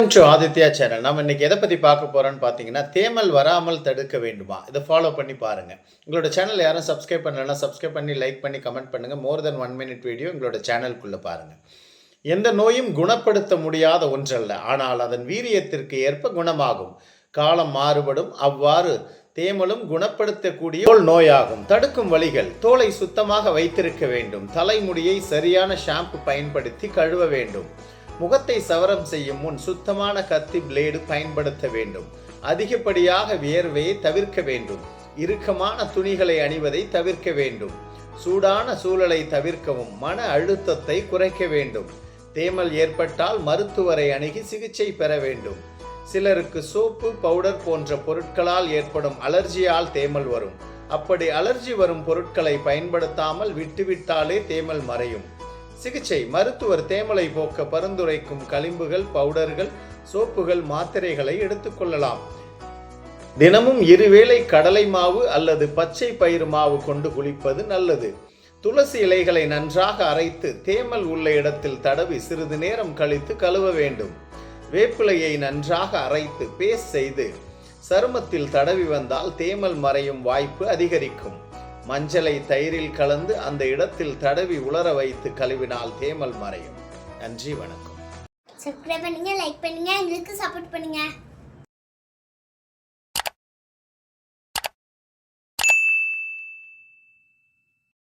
To Aditya channel. நம்ம இன்னைக்கு எதை பற்றி பார்க்க போகிறோம்னு பார்த்தீங்கன்னா தேமல் வராமல் தடுக்க வேண்டுமா? இதை ஃபாலோ பண்ணி பாருங்கள் உங்களோட சேனல் யாரும் சப்ஸ்கிரைப் பண்ணலன்னா சப்ஸ்கிரைப் பண்ணி லைக் பண்ணி கமெண்ட் பண்ணுங்கள் more than one minute video எங்களோட சேனலுக்குள்ளே பாருங்கள் எந்த நோயும் குணப்படுத்த முடியாத ஒன்றல்ல. ஆனால் அதன் வீரியத்திற்கு ஏற்ப குணமாகும். காலம் மாறுபடும். அவ்வாறு தேமலும் குணப்படுத்தக்கூடிய தோல் நோயாகும். தடுக்கும் வழிகள் தோலை சுத்தமாக வைத்திருக்க வேண்டும். தலைமுடியை சரியான ஷாம்பு பயன்படுத்தி கழுவ வேண்டும். முகத்தை சவரம் செய்யும் முன் சுத்தமான கத்தி பிளேடு பயன்படுத்த வேண்டும். அதிகப்படியாக வியர்வையை தவிர்க்க வேண்டும். இறுக்கமான துணிகளை அணிவதை தவிர்க்க வேண்டும். சூடான சூழலை தவிர்க்கவும் மன அழுத்தத்தை குறைக்க வேண்டும். தேமல் ஏற்பட்டால் மருத்துவரை அணுகி சிகிச்சை பெற வேண்டும். சிலருக்கு சோப்பு பவுடர் போன்ற பொருட்களால் ஏற்படும் அலர்ஜியால் தேமல் வரும். அப்படி அலர்ஜி வரும் பொருட்களை பயன்படுத்தாமல் விட்டுவிட்டாலே தேமல் மறையும். சிகிச்சை மருத்துவர் தேமலை போக்க பரிந்துரைக்கும் களிம்புகள் பவுடர்கள் சோப்புகள் மாத்திரைகளை எடுத்துக்கொள்ளலாம் தினமும் இருவேளை கடலை மாவு அல்லது பச்சை பயிறு மாவு கொண்டு குளிப்பது நல்லது. துளசி இலைகளை நன்றாக அரைத்து தேமல் உள்ள இடத்தில் தடவி சிறிது நேரம் கழித்து கழுவ வேண்டும். வேப்பிலையை நன்றாக அரைத்து பேஸ்ட் செய்து சருமத்தில் தடவி வந்தால் தேமல் மறையும் வாய்ப்பு அதிகரிக்கும். மஞ்சளை தயிரில் கலந்து அந்த இடத்தில் தடவி உலர வைத்து கழுவினால் தேமல் மறையும். நன்றி வணக்கம். சப்ஸ்கிரைப் பண்ணுங்க லைக் பண்ணுங்க எங்களுக்கு சப்போர்ட் பண்ணுங்க.